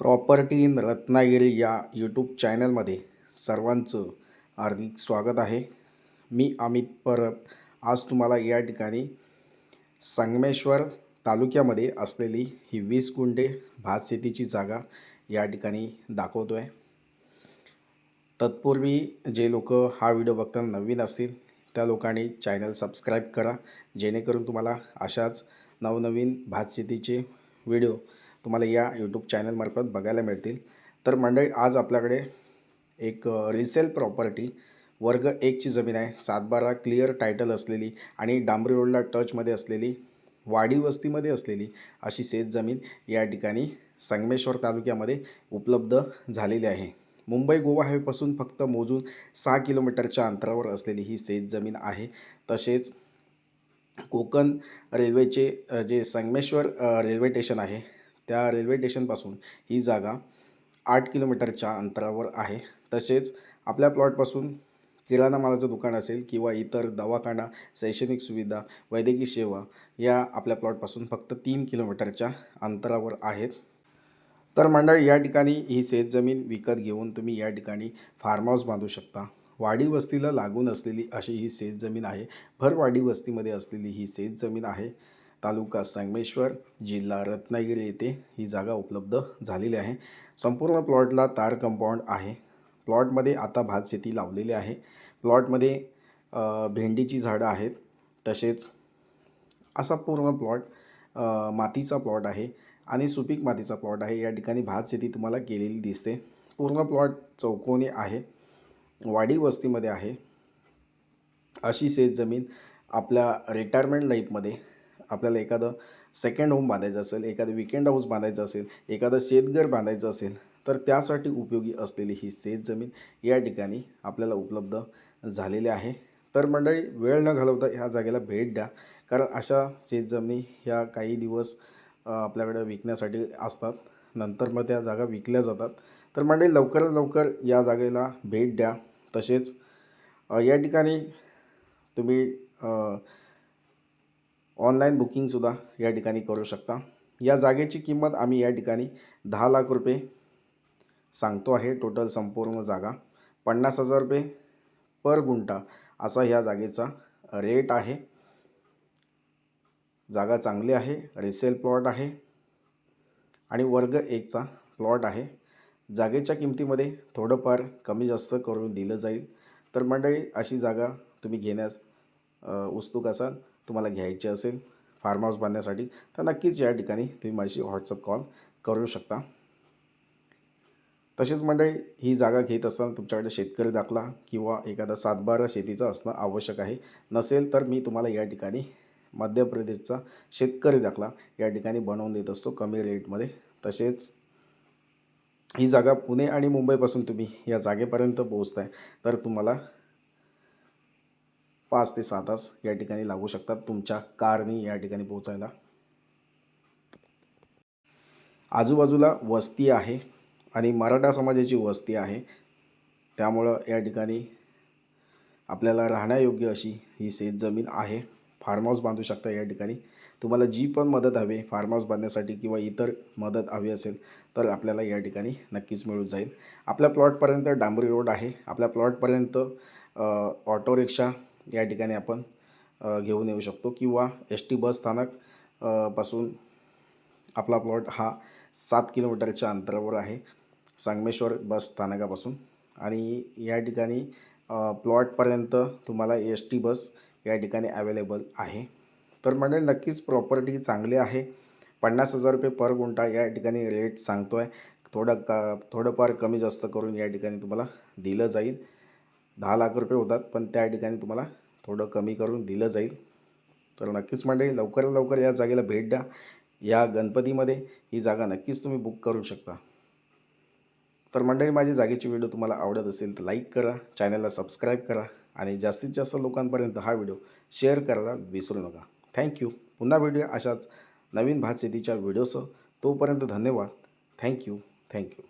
Property in Ratnagiri या YouTube चॅनलमध्ये सर्वांचं हार्दिक स्वागत आहे. मी अमित परब. आज तुम्हाला या ठिकाणी संगमेश्वर तालुक्यामध्ये असलेली ही वीस गुंडे भात शेतीची जागा या ठिकाणी दाखवतो आहे तत्पूर्वी जे लोक हा व्हिडिओ बघताना नवीन असतील त्या लोकांनी चॅनल सबस्क्राईब करा. जेणेकरून तुम्हाला अशाच नवनवीन भात शेतीचे व्हिडिओ तुम्हाला या यूट्यूब चॅनलमार्फत बघायला मिळतील. तर मंडळी आज आपल्याकडे एक रिसेल प्रॉपर्टी वर्ग एकची जमीन आहे. सातबारा क्लिअर टायटल असलेली आणि डांबरी रोडला टचमध्ये असलेली वाडी वस्तीमध्ये असलेली अशी शेत जमीन या ठिकाणी संगमेश्वर तालुक्यामध्ये उपलब्ध झालेली आहे. मुंबई गोवा हायवेपासून फक्त मोजून सहा किलोमीटरच्या अंतरावर असलेली ही शेत जमीन आहे. तसेच कोकण रेल्वेचे जे संगमेश्वर रेल्वे स्टेशन आहे त्या रेल्वे स्टेशनपासून ही जागा आठ किलोमीटरच्या अंतरावर आहे. तसेच आपल्या प्लॉटपासून किराणा मालाचं दुकान असेल किंवा इतर दवाखाना शैक्षणिक सुविधा वैद्यकीय सेवा या आपल्या प्लॉटपासून फक्त तीन किलोमीटरच्या अंतरावर आहेत. तर मंडळी या ठिकाणी ही शेतजमीन विकत घेऊन तुम्ही या ठिकाणी फार्म हाऊस बांधू शकता. वाडी वस्तीला लागून असलेली अशी ही शेतजमीन आहे. भरवाडी वस्तीमध्ये असलेली ही शेतजमीन आहे. तालुका संगमेश्वर जिल्हा रत्नागिरी येथे ही जागा उपलब्ध झालेली आहे. संपूर्ण प्लॉटला तार कंपाऊंड आहे. प्लॉटमध्ये आता भात शेती लावलेली आहे. प्लॉटमध्ये भेंडीची झाडं आहेत. तसेच असा पूर्ण प्लॉट मातीचा प्लॉट आहे आणि सुपीक मातीचा प्लॉट आहे. या ठिकाणी भात शेती तुम्हाला केलेली दिसते. पूर्ण प्लॉट चौकोनी आहे. वाडी वस्तीमध्ये आहे. अशी शेतजमीन आपल्या रिटायरमेंट लाईफमध्ये आपल्याला एखादं सेकंड होम बांधायचं असेल एखादं विकेंड हाऊस बांधायचं असेल एखादं शेतघर बांधायचं असेल तर त्यासाठी उपयोगी असलेली ही शेत जमीन या ठिकाणी आपल्याला उपलब्ध झालेली आहे. तर मंडळी वेळ न घालवता ह्या जागेला भेट द्या. कारण अशा शेतजमिनी ह्या काही दिवस आपल्याकडे विकण्यासाठी असतात. नंतर मग त्या जागा विकल्या जातात. तर मंडळी लवकरात लवकर या जागेला भेट द्या. तसेच या ठिकाणी तुम्ही ऑनलाईन बुकिंगसुद्धा या ठिकाणी करू शकता. या जागेची किंमत आम्ही या ठिकाणी दहा लाख रुपये सांगतो आहे. टोटल संपूर्ण जागा पन्नास हजार रुपये पर गुंठा असा ह्या जागेचा रेट आहे. जागा चांगली आहे रिसेल प्लॉट आहे आणि वर्ग एकचा प्लॉट आहे. जागेच्या किमतीमध्ये थोडंफार कमी जास्त करून दिलं जाईल. तर मंडळी अशी जागा तुम्ही घेण्यास उत्सुक असाल. तुम्हाला घ्यायची असेल फार्म हाऊस बांधण्यासाठी तर नक्कीच या ठिकाणी तुम्ही माझी व्हॉट्सअप कॉल करू शकता. तसेच मंडळी ही जागा घेत असताना तुमच्याकडे शेतकरी दाखला किंवा एखादा सातबारा शेतीचा असणं आवश्यक आहे. नसेल तर मी तुम्हाला या ठिकाणी मध्य प्रदेशचा शेतकरी दाखला या ठिकाणी बनवून देत असतो कमी रेटमध्ये. तसेच ही जागा पुणे आणि मुंबईपासून तुम्ही या जागेपर्यंत पोहोचताय तर तुम्हाला पाच ते सहा तास या ठिकाणी लागू शकतात तुमच्या कारने या ठिकाणी पोहोचायला. आजूबाजूला वस्ती आहे आणि मराठा समाजाची वस्ती आहे. त्यामुळं या ठिकाणी आपल्याला राहण्यायोग्य अशी ही शेतजमीन आहे. फार्म हाऊस बांधू शकता या ठिकाणी. तुम्हाला जी पण मदत हवी फार्म हाऊस बांधण्यासाठी किंवा इतर मदत हवी असेल तर आपल्याला या ठिकाणी नक्कीच मिळून जाईल. आपल्या प्लॉटपर्यंत डांबरी रोड आहे. आपल्या प्लॉटपर्यंत ऑटो रिक्षा या ठिकाणी आपण घेऊन येऊ शकतो किंवा एस टी बस स्थानकपासून आपला प्लॉट हा सात किलोमीटरच्या अंतरावर आहे संगमेश्वर बस स्थानकापासून. आणि या ठिकाणी प्लॉटपर्यंत तुम्हाला एस टी बस या ठिकाणी अवेलेबल आहे. तर म्हणजे नक्कीच प्रॉपर्टी चांगली आहे. पन्नास हजार रुपये पर गुंठा या ठिकाणी रेट सांगतो आहे थोडं का थोडंफार कमी जास्त करून या ठिकाणी तुम्हाला दिलं जाईल. दहा लाख रुपये होतात पण त्या ठिकाणी तुम्हाला थोडं कमी करून दिलं जाईल. तर नक्कीच मंडळी लवकरात लवकर या जागेला भेट द्या. या गणपतीमध्ये ही जागा नक्कीच तुम्ही बुक करू शकता. तर मंडळी माझी जागेची व्हिडिओ तुम्हाला आवडत असेल तर लाईक करा चॅनलला सबस्क्राईब करा आणि जास्तीत जास्त लोकांपर्यंत हा व्हिडिओ शेअर करायला विसरू नका. थँक्यू पुन्हा भेटूया अशाच नवीन भात शेतीच्या व्हिडिओसह. तोपर्यंत धन्यवाद. Thank you thank you